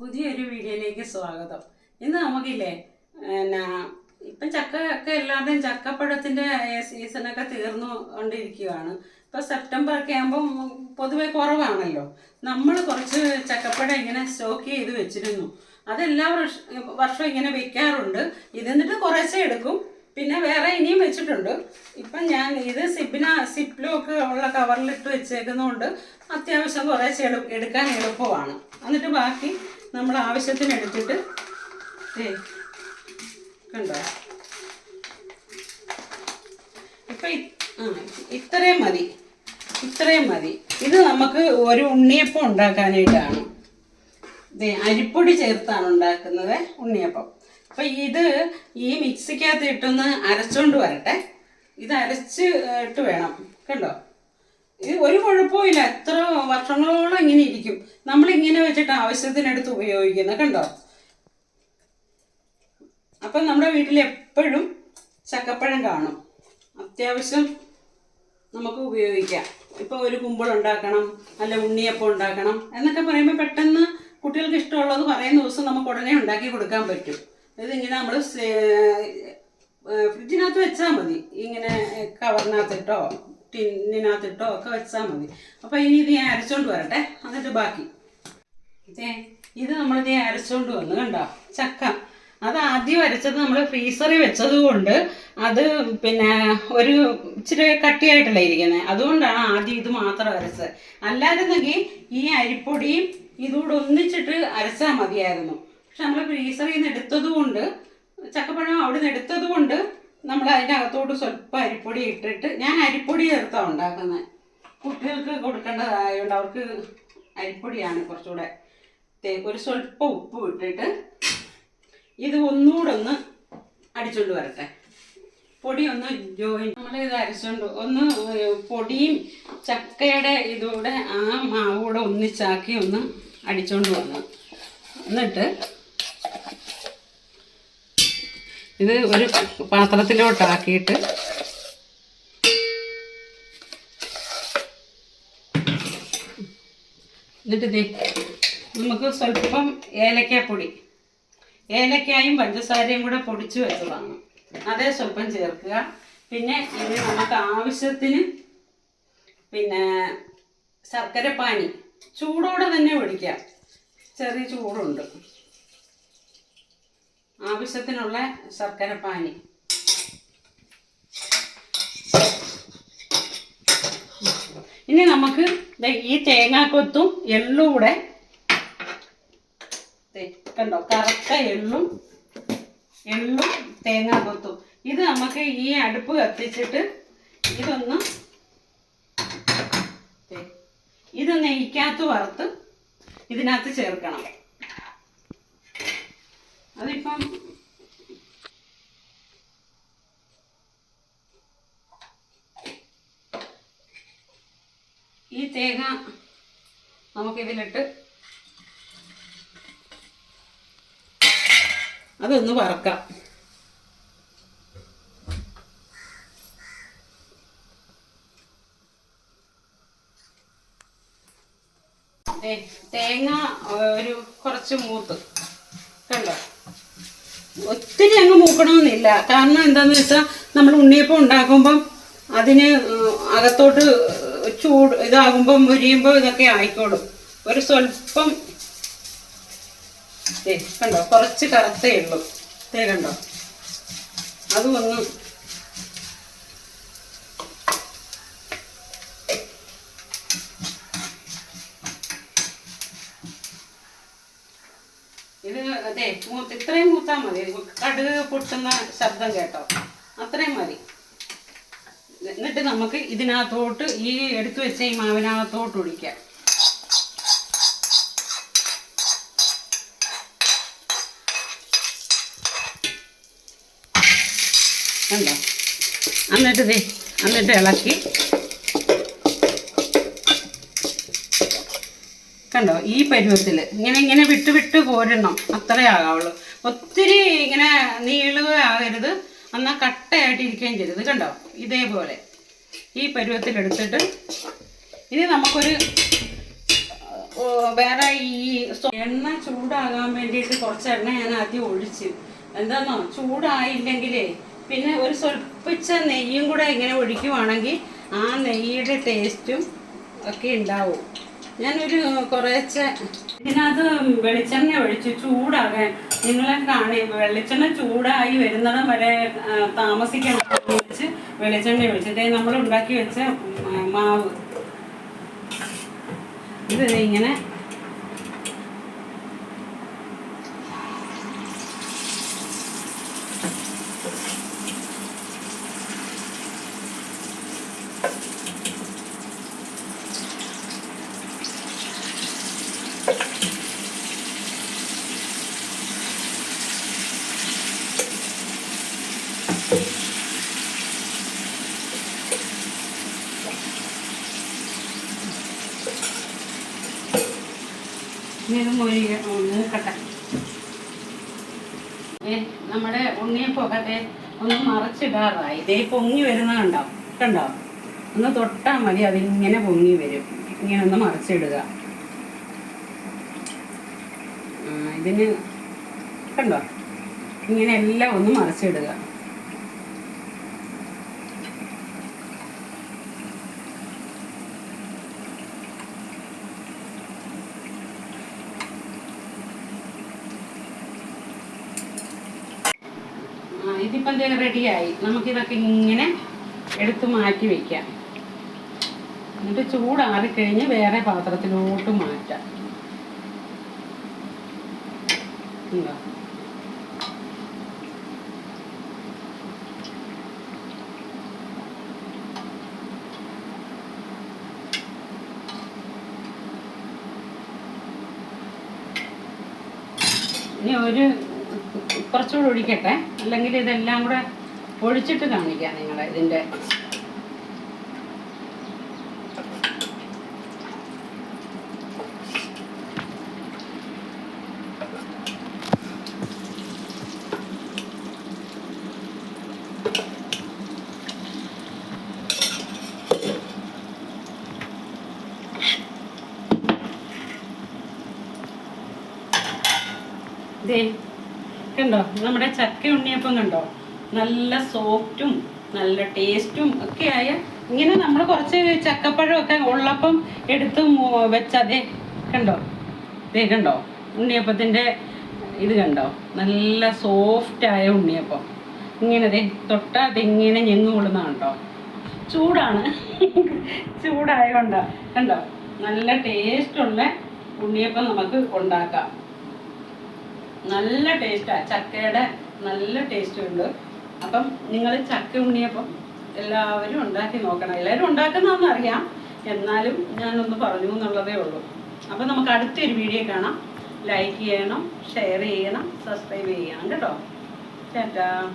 പുതിയൊരു വീഡിയോയിലേക്ക് സ്വാഗതം. ഇന്ന് നമുക്കില്ലേ എന്നാ ഇപ്പം ചക്ക ഒക്കെ എല്ലാവരുടെയും ചക്കപ്പഴത്തിന്റെ സീസണൊക്കെ തീർന്നു കൊണ്ടിരിക്കുകയാണ് ഇപ്പോൾ സെപ്റ്റംബർ ഒക്കെ ആകുമ്പോൾ പൊതുവെ കുറവാണല്ലോ. നമ്മൾ കുറച്ച് ചക്കപ്പഴം ഇങ്ങനെ സ്റ്റോക്ക് ചെയ്ത് വെച്ചിരുന്നു. അതെല്ലാ വർഷ വർഷവും ഇങ്ങനെ വെക്കാറുണ്ട് ഇതെന്നിട്ട് കുറച്ചേ എടുക്കും. പിന്നെ വേറെ ഇനിയും വെച്ചിട്ടുണ്ട്. ഇപ്പം ഞാൻ ഇത് സിബിന സിപ്ലൊക്കെ ഉള്ള കവറിലിട്ട് വെച്ചേക്കുന്നതുകൊണ്ട് അത്യാവശ്യം കുറേശ്ശെ എടുക്കാൻ എളുപ്പമാണ്. എന്നിട്ട് ബാക്കി നമ്മൾ ആവശ്യത്തിന് എടുത്തിട്ട് ഏ കണ്ടോ? ഇപ്പൊ ഇത്രയും മതി. ഇത്രയും മതി. ഇത് നമുക്ക് ഒരു ഉണ്ണിയപ്പം ഉണ്ടാക്കാനായിട്ടാണ്. അരിപ്പൊടി ചേർത്താണ് ഉണ്ടാക്കുന്നത് ഉണ്ണിയപ്പം. അപ്പം ഇത് ഈ മിക്സിക്കകത്ത് ഇട്ടൊന്ന് അരച്ചോണ്ട് വരട്ടെ. ഇത് അരച്ച് ഇട്ട് വേണം. കണ്ടോ? ഇത് ഒരു കുഴപ്പമില്ല എത്ര വർഷങ്ങളോളം ഇങ്ങനെ ഇരിക്കും. നമ്മൾ ഇങ്ങനെ വെച്ചിട്ട് ആവശ്യത്തിനെടുത്ത് ഉപയോഗിക്കുന്നത് കണ്ടോ? അപ്പം നമ്മുടെ വീട്ടിൽ എപ്പോഴും ചക്കപ്പഴം കാണും. അത്യാവശ്യം നമുക്ക് ഉപയോഗിക്കാം. ഇപ്പോൾ ഒരു കുമ്പിൾ ഉണ്ടാക്കണം അല്ല ഉണ്ണിയപ്പം ഉണ്ടാക്കണം എന്നൊക്കെ പറയുമ്പോൾ പെട്ടെന്ന് കുട്ടികൾക്ക് ഇഷ്ടമുള്ളത് പറയുന്ന ദിവസം നമുക്ക് ഉടനെ ഉണ്ടാക്കി കൊടുക്കാൻ പറ്റും. ഇതിങ്ങനെ നമ്മൾ ഫ്രിഡ്ജിനകത്ത് വെച്ചാൽ മതി. ഇങ്ങനെ കവറിനകത്തിട്ടോ ടിന്നിനകത്തിട്ടോ ഒക്കെ വെച്ചാൽ മതി. അപ്പോൾ ഇനി ഇത് ഞാൻ അരച്ചോണ്ട് വരട്ടെ. എന്നിട്ട് ബാക്കി. ഇതേ ഇത് നമ്മളിതേ അരച്ചോണ്ട് വന്നു കണ്ടോ? ചക്ക. അത് ആദ്യം അരച്ചത് നമ്മൾ ഫ്രീസറിൽ വെച്ചത് കൊണ്ട് അത് പിന്നെ ഒരു ഇച്ചിരി കട്ടിയായിട്ടല്ലേ ഇരിക്കുന്നത് അതുകൊണ്ടാണ് ആദ്യം ഇത് മാത്രം അരച്ചത്. അല്ലായിരുന്നെങ്കിൽ ഈ അരിപ്പൊടിയും ഇതുകൂടെ ഒന്നിച്ചിട്ട് അരച്ചാൽ മതിയായിരുന്നു. പക്ഷെ നമ്മൾ ഫ്രീസറിൽ നിന്ന് എടുത്തത് കൊണ്ട് ചക്കപ്പഴം അവിടെ നിന്ന് എടുത്തത് കൊണ്ട് നമ്മൾ അതിനകത്തോട്ട് സ്വല്പം അരിപ്പൊടി ഇട്ടിട്ട് ഞാൻ അരിപ്പൊടി ചേർത്താണ് ഉണ്ടാക്കുന്നത് കുട്ടികൾക്ക് കൊടുക്കേണ്ടതായതുകൊണ്ട് അവർക്ക് അരിപ്പൊടിയാണ് കുറച്ചുകൂടെ ഒരു സ്വല്പം ഉപ്പ് ഇട്ടിട്ട് ഇത് ഒന്നുകൂടെ ഒന്ന് അടിച്ചുകൊണ്ട് വരട്ടെ. പൊടി ഒന്ന് ജോയിൻ നമ്മൾ ഇത് അരച്ചുകൊണ്ട് ഒന്ന് പൊടിയും ചക്കയുടെ ഇതൂടെ ആ മാവൂടെ ഒന്നിച്ചാക്കി ഒന്ന് അടിച്ചുകൊണ്ട് വന്നു എന്നിട്ട് ഇത് ഒരു പാത്രത്തിലോട്ടാക്കിയിട്ട് എന്നിട്ട് നമുക്ക് സ്വല്പം ഏലക്കാപ്പൊടി. ഏലക്കായും പഞ്ചസാരയും കൂടെ പൊടിച്ച് വെച്ചതാണ്. അതേ സ്വല്പം ചേർക്കുക. പിന്നെ ഇനി നമുക്ക് ആവശ്യത്തിന് പിന്നെ ശർക്കരപ്പാനി. ചൂടോടെ തന്നെ ഒഴിക്കാം. ചെറിയ ചൂടുണ്ട്. ആവശ്യത്തിനുള്ള ശർക്കര പാനി. ഇനി നമുക്ക് ഈ തേങ്ങാക്കൊത്തും എള്ളും കൂടെ കണ്ടോ കറുത്ത എള്ളും എള്ളും തേങ്ങാക്കൊത്തും. ഇത് നമുക്ക് ഈ അടുപ്പ് കത്തിച്ചിട്ട് ഇതൊന്ന് ഇത് നെയ്ക്കകത്ത് വറുത്ത് ഇതിനകത്ത് ചേർക്കണം. അതിപ്പം ഈ തേങ്ങ നമുക്കിതിലിട്ട് അതൊന്ന് വറക്കാം. തേങ്ങ ഒരു കുറച്ച് മൂത്ത്. ഒത്തിരി അങ്ങ് മൂക്കണമെന്നില്ല. കാരണം എന്താന്ന് വെച്ചാൽ നമ്മൾ ഉണ്ണിയപ്പം ഉണ്ടാക്കുമ്പം അതിന് അകത്തോട്ട് ചൂട് ഇതാകുമ്പം മുരിയുമ്പോൾ ഇതൊക്കെ ആയിക്കോളും. ഒരു സ്വല്പം കണ്ടോ? കുറച്ച് കറുത്തേ ഉള്ളൂ. ദേ കണ്ടോ? അതും ഒന്ന് ഇത് അതെ മൂത്ത് ഇത്രയും മൂത്താൽ മതി. കടുക് പൊട്ടുന്ന ശബ്ദം കേട്ടോ. അത്രയും മതി. എന്നിട്ട് നമുക്ക് ഇതിനകത്തോട്ട് ഈ എടുത്തു വെച്ച ഈ മാവിനകത്തോട്ട് ഒഴിക്കാം. കണ്ടോ? എന്നിട്ട് എന്നിട്ട് ഇളക്കി കണ്ടോ? ഈ പരുവത്തിൽ ഇങ്ങനെ ഇങ്ങനെ വിട്ട് വിട്ട് കോരണം അത്രേ ആകാവുള്ളൂ. ഒത്തിരി ഇങ്ങനെ നീളുക ആകരുത്. എന്നാൽ കട്ടയായിട്ട് ചെയ്യരുത്. കണ്ടോ? ഇതേപോലെ. ഈ പരുവത്തിലെടുത്തിട്ട് ഇനി നമുക്കൊരു വേറെ ഈ എണ്ണ ചൂടാകാൻ വേണ്ടിയിട്ട് കുറച്ച് എണ്ണ ഞാൻ ആദ്യം ഒഴിച്ച്. എന്താണോ ചൂടായില്ലെങ്കിലേ പിന്നെ ഒരു സ്വൽപ്പിച്ച നെയ്യും കൂടെ ഇങ്ങനെ ഒഴിക്കുവാണെങ്കിൽ ആ നെയ്യുടെ ടേസ്റ്റും ഒക്കെ ഉണ്ടാവും. ഞാനൊരു കുറേശ്ശെ ഇതിനകത്ത് വെളിച്ചെണ്ണ ഒഴിച്ച് ചൂടാകാൻ നിങ്ങളെ കാണി. വെളിച്ചെണ്ണ ചൂടായി വരുന്നിടം വരെ താമസിക്കണം വെച്ച് വെളിച്ചെണ്ണ ഒഴിച്ചിട്ട് നമ്മൾ ഉണ്ടാക്കി വെച്ച മാവ്. ഇത് ഇങ്ങനെ ഇത് മൊരി മൂക്കട്ടെ നമ്മുടെ ഒന്ന് മറച്ചിടാറായി. ഇതേ പൊങ്ങി വരുന്ന കണ്ടോ? കണ്ടോ? ഒന്ന് തൊട്ടാൽ മതി അതിങ്ങനെ പൊങ്ങി വരും. ഇങ്ങനെ ഒന്ന് മറച്ചിടുക. ഇതിന് കണ്ടോ? ഇങ്ങനെ എല്ലാം ഒന്ന് മറച്ചിടുക. ഇതിപ്പം റെഡിയായി. നമുക്കിതൊക്കെ ഇങ്ങനെ എടുത്തു മാറ്റി വെക്കാം. എന്നിട്ട് ചൂടാറിക്കഴിഞ്ഞ് വേറെ പാത്രത്തിലോട്ട് മാറ്റാം. ഉണ്ടോ? ഇനി ഒരു കുറച്ചുകൂടെ ഒഴിക്കട്ടെ. അല്ലെങ്കിൽ ഇതെല്ലാം കൂടെ ഒഴിച്ചിട്ട് കാണിക്കാം നിങ്ങളെ ഇതിന്റെ. ദേ കണ്ടോ? നമ്മുടെ ചക്ക ഉണ്ണിയപ്പം കണ്ടോ? നല്ല സോഫ്റ്റും നല്ല ടേസ്റ്റും ഒക്കെ ആയ ഇങ്ങനെ നമ്മൾ കുറച്ച് ചക്കപ്പഴമൊക്കെ ഉള്ളപ്പം എടുത്ത് വെച്ചതേ കണ്ടോ? ദേ കണ്ടോ? ഉണ്ണിയപ്പത്തിന്റെ ഇത് കണ്ടോ? നല്ല സോഫ്റ്റായ ഉണ്ണിയപ്പം. ഇങ്ങനെ ദേ തൊട്ടാ അതിങ്ങനെ ഞെങ്ങ് കൊള്ളുന്ന കണ്ടോ? ചൂടാണ്. ചൂടായതുകൊണ്ടാ കണ്ടോ? നല്ല ടേസ്റ്റുള്ള ഉണ്ണിയപ്പം നമുക്ക് ഉണ്ടാക്കാം. നല്ല ടേസ്റ്റാണ് ചക്കയുടെ നല്ല ടേസ്റ്റ് ഉണ്ട്. അപ്പം നിങ്ങൾ ചക്ക ഉണ്ണിയപ്പം എല്ലാവരും ഉണ്ടാക്കി നോക്കണം. എല്ലാവരും ഉണ്ടാക്കുന്നതെന്ന് അറിയാം. എന്നാലും ഞാനൊന്ന് പറഞ്ഞു എന്നുള്ളതേ ഉള്ളൂ. അപ്പം നമുക്ക് അടുത്തൊരു വീഡിയോ കാണാം. ലൈക്ക് ചെയ്യണം ഷെയർ ചെയ്യണം സബ്സ്ക്രൈബ് ചെയ്യണം. കേട്ടോ? ചേട്ടാ